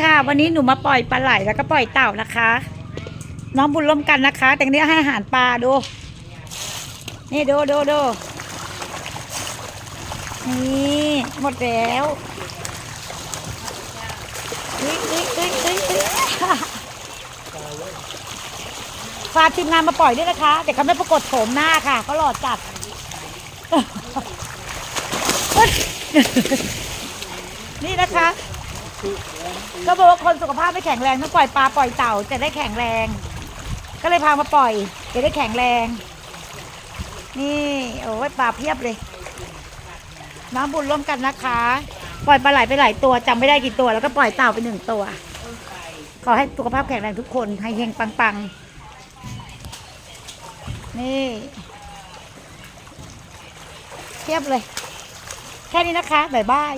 ค่ะ วันนี้หนูมาปล่อยปลาไหลแล้วก็ปล่อยเต่านะคะ น้องบุญร่วมกันนะคะ แต่นี้ให้อาหารปลาดู นี่ดูดูดูนี่หมดแล้วฝากทีมงานมาปล่อยด้วยนะคะ แต่เขาไม่ปรากฏโฉมหน้าค่ะเขาหลอดจัดนี่นะคะ ก็บอกว่าคนสุขภาพไม่แข็งแรงต้องปล่อยปลาปล่อยเต่าจะได้แข็งแรง ก็เลยพามาปล่อยจะได้แข็งแรง นี่โอ้ยปลาเพียบเลย น้ำบุญร่วมกันนะคะ ปล่อยปลาไหลไปหลายตัวจำไม่ได้กี่ตัว แล้วก็ปล่อยเต่าไปหนึ่งตัว ขอให้สุขภาพแข็งแรงทุกคนให้เฮงปังๆ นี่เทียบเลย แค่นี้นะคะ บ๊ายบาย